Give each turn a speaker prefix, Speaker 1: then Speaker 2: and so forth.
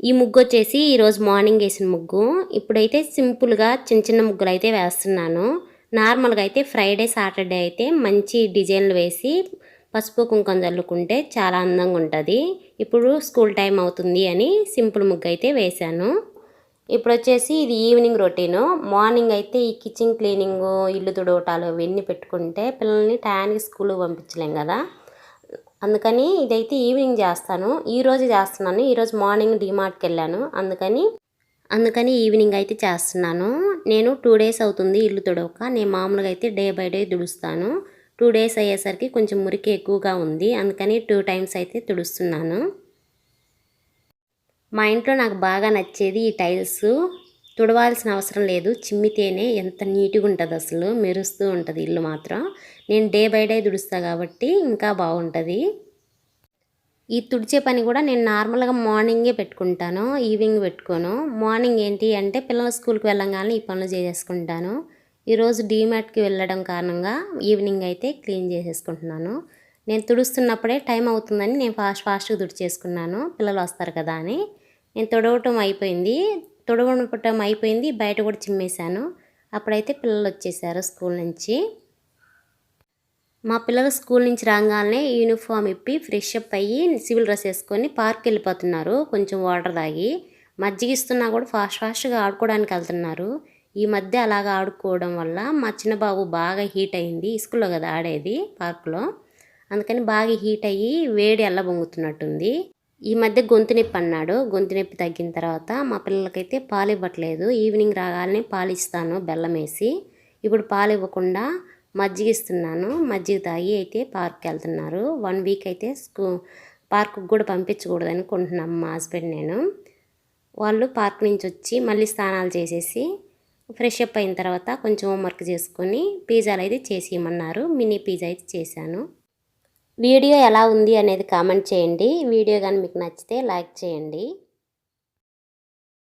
Speaker 1: ఈ ముగ్గు వచ్చేసి ఈరోజు మార్నింగ్ వేసిన ముగ్గు. ఇప్పుడైతే సింపుల్గా చిన్న చిన్న ముగ్గులు అయితే వేస్తున్నాను. నార్మల్గా అయితే ఫ్రైడే సాటర్డే అయితే మంచి డిజైన్లు వేసి పసుపు కుంకం చల్లుకుంటే చాలా అందంగా ఉంటుంది. ఇప్పుడు స్కూల్ టైం అవుతుంది అని సింపుల్ ముగ్గు అయితే వేశాను. ఇప్పుడు వచ్చేసి ఇది ఈవినింగ్ రొటీను. మార్నింగ్ అయితే ఈ కిచెన్ క్లీనింగ్ ఇల్లు తుడవటాలు ఇవన్నీ పెట్టుకుంటే పిల్లల్ని టయానికి స్కూల్ పంపించలేం కదా. అందుకని ఇదైతే ఈవినింగ్ చేస్తాను. ఈరోజు చేస్తున్నాను. ఈరోజు మార్నింగ్ డిమార్ట్కి వెళ్ళాను. అందుకని అందుకని ఈవినింగ్ అయితే చేస్తున్నాను. నేను టూ డేస్ అవుతుంది ఇల్లు తుడవక. నేను మామూలుగా అయితే డే బై డే తుడుస్తాను. టూ డేస్ అయ్యేసరికి కొంచెం మురికి ఎక్కువగా ఉంది. అందుకని టూ టైమ్స్ అయితే తుడుస్తున్నాను. మా ఇంట్లో నాకు బాగా నచ్చేది ఈ టైల్స్. తుడవాల్సిన అవసరం లేదు. చిమ్మితేనే ఎంత నీట్గా ఉంటుంది అసలు. మెరుస్తూ ఉంటుంది ఇల్లు మాత్రం. నేను డే బై డే తుడుస్తా కాబట్టి ఇంకా బాగుంటుంది. ఈ తుడిచే పని కూడా నేను నార్మల్గా మార్నింగే పెట్టుకుంటాను. ఈవినింగ్ పెట్టుకోను. మార్నింగ్ ఏంటి అంటే పిల్లల స్కూల్కి వెళ్ళంగానే ఈ పనులు చేసేసుకుంటాను. ఈరోజు డీమార్ట్కి వెళ్ళడం కారణంగా ఈవినింగ్ అయితే క్లీన్ చేసేసుకుంటున్నాను. నేను తుడుస్తున్నప్పుడే టైం అవుతుందని నేను ఫాస్ట్ ఫాస్ట్గా తుడిచేసుకున్నాను. పిల్లలు వస్తారు కదా అని. నేను తుడవటం అయిపోయింది. తుడవటం అయిపోయింది. బయట కూడా చిమ్మేశాను. అప్పుడైతే పిల్లలు వచ్చేసారు స్కూల్ నుంచి. మా పిల్లలు స్కూల్ నుంచి రాగానే యూనిఫామ్ ఇప్పి ఫ్రెష్ అప్ అయ్యి సివిల్ డ్రెస్ వేసుకొని పార్క్ వెళ్ళిపోతున్నారు. కొంచెం వాటర్ తాగి. మజ్జిగ ఇస్తున్నా కూడా ఫాస్ట్ ఫాస్ట్గా ఆడుకోవడానికి వెళ్తున్నారు. ఈ మధ్య అలాగా ఆడుకోవడం వల్ల మా చిన్న బాబు బాగా హీట్ అయింది. ఇసుకలో కదా ఆడేది పార్క్లో. అందుకని బాగా హీట్ అయ్యి వేడి ఎల్లబొంగుతున్నట్టుంది ఈ మధ్య గొంతు నొప్పి అన్నాడు. గొంతు నొప్పి తగ్గిన తర్వాత మా పిల్లలకైతే పాలు ఇవ్వట్లేదు. ఈవినింగ్ రాగానే పాలు ఇస్తాను బెల్లం వేసి. ఇప్పుడు పాలు ఇవ్వకుండా మజ్జిగ ఇస్తున్నాను. మజ్జిగ తాగి అయితే పార్క్కి వెళ్తున్నారు. వన్ వీక్ అయితే స్కూ పార్క్కి కూడా పంపించకూడదు అనుకుంటున్నాం మా హస్బెండ్ నేను. వాళ్ళు పార్క్ నుంచి వచ్చి మళ్ళీ స్నానాలు చేసేసి ఫ్రెష్ అప్ అయిన తర్వాత కొంచెం హోంవర్క్ చేసుకొని పిజ్జాలు అయితే చేసి ఇమ్మన్నారు మినీ పిజ్జా అయితే చేశాను. వీడియో ఎలా ఉంది అనేది కామెంట్ చేయండి. వీడియో కానీ మీకు నచ్చితే లైక్ చేయండి.